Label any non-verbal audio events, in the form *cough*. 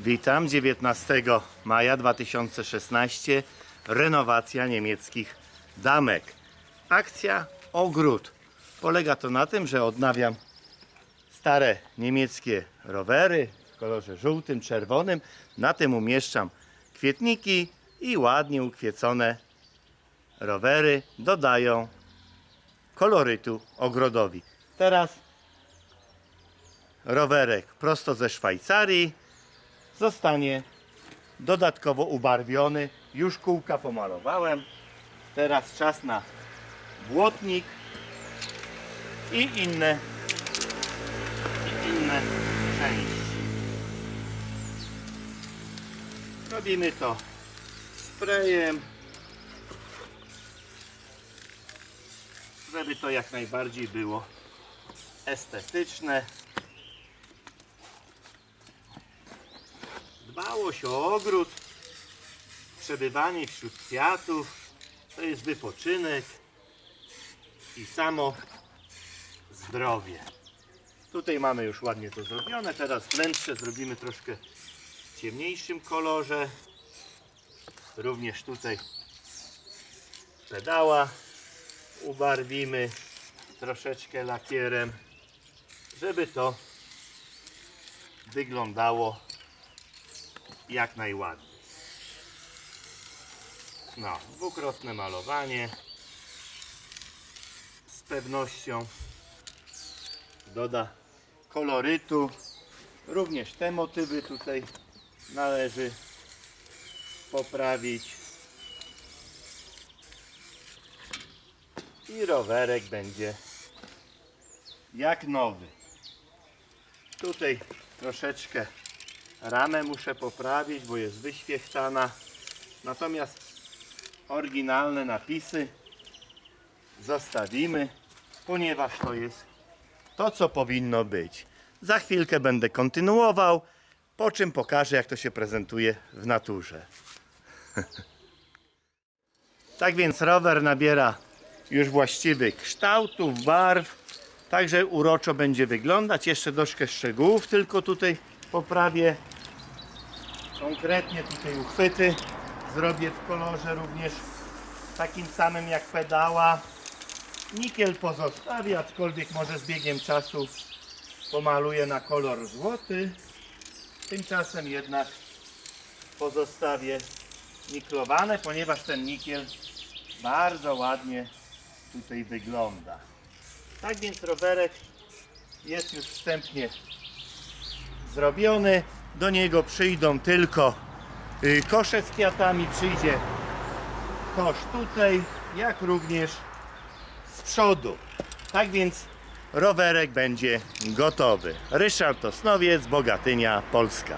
Witam 19 maja 2016. Renowacja niemieckich damek. Akcja Ogród. Polega to na tym, że odnawiam stare niemieckie rowery w kolorze żółtym, czerwonym. Na tym umieszczam kwietniki i ładnie ukwiecone rowery dodają kolorytu ogrodowi. Teraz rowerek prosto ze Szwajcarii zostanie dodatkowo ubarwiony. Już kółka pomalowałem. Teraz czas na błotnik i inne, i inne części. Robimy to sprayem, żeby to jak najbardziej było estetyczne. Dbałość o ogród, przebywanie wśród kwiatów, to jest wypoczynek i samo zdrowie. Tutaj mamy już ładnie to zrobione, teraz wnętrze zrobimy troszkę w ciemniejszym kolorze. Również tutaj pedała ubarwimy troszeczkę lakierem, żeby to wyglądało jak najładniej. No, dwukrotne malowanie z pewnością doda kolorytu. Również te motywy tutaj należy poprawić. I rowerek będzie jak nowy. Tutaj troszeczkę ramę muszę poprawić, bo jest wyświechtana. Natomiast oryginalne napisy zostawimy, ponieważ to jest to, co powinno być. Za chwilkę będę kontynuował, po czym pokażę, jak to się prezentuje w naturze. *laughs* tak więc rower nabiera już właściwych kształtów, barw, także uroczo będzie wyglądać. Jeszcze troszkę szczegółów tylko tutaj poprawię. Konkretnie tutaj uchwyty zrobię w kolorze również takim samym jak pedała. Nikiel pozostawię, aczkolwiek może z biegiem czasu pomaluję na kolor złoty. Tymczasem jednak pozostawię niklowane, ponieważ ten nikiel bardzo ładnie tutaj wygląda. Tak więc rowerek jest już wstępnie zrobiony. Do niego przyjdą tylko y, kosze z kwiatami, przyjdzie kosz tutaj, jak również z przodu. Tak więc rowerek będzie gotowy. Ryszard Osnowiec, Bogatynia, Polska.